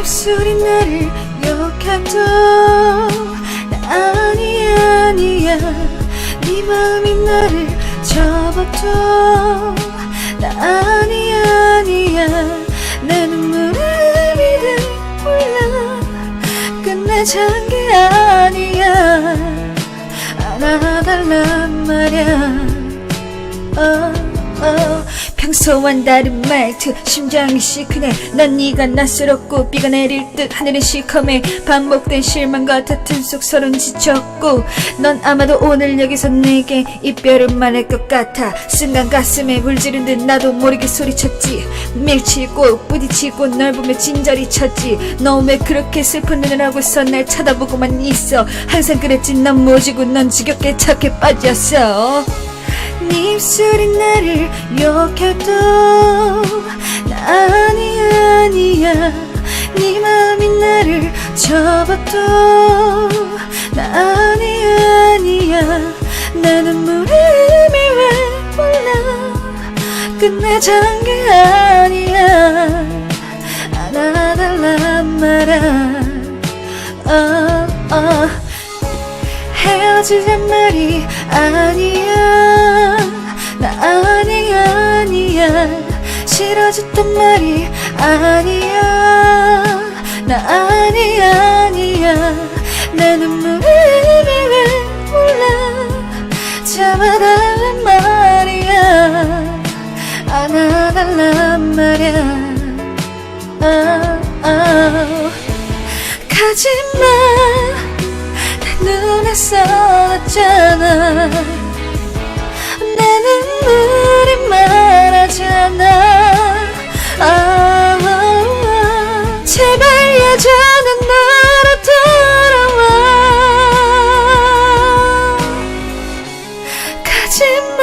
입술이 나를 욕해도 나 아니야 아니야. 네 마음이 나를 접어도 나 아니야 아니야. 내 눈물을 믿을 몰라 끝내 잔 게 아니야. 안아달란 말야 소와는 다른 말투 심장이 시큰해. 난 네가 낯설었고 비가 내릴 듯 하늘은 시커매. 반복된 실망 같은 속 서론 지쳤고. 넌 아마도 오늘 여기서 내게 이별을 말할 것 같아. 순간 가슴에 물지른 듯 나도 모르게 소리쳤지. 밀치고 부딪히고 널 보며 진저리 쳤지. 너 왜 그렇게 슬픈 눈을 하고서 날 쳐다보고만 있어? 항상 그랬지. 넌 모지고 넌 지겹게 착해 빠졌어 네 입술이 나를 욕해도 나 아니야 아니야. 네 마음이 나를 접어도 나 아니야 아니야. 내 눈물의 의미 왜 몰라. 끝내잔 게 아니야. 안아달란 말아. 어, 어. 헤어지란 말이 아니야 나 아니야 아니야. 싫어졌단 말이 아니야. 나 아니야 아니야. 내 눈물을 왜 몰라. 잡아달란 말이야. 안아달란 말이야. 아, 아. 가지마. 내 눈에 써놨잖아 geçim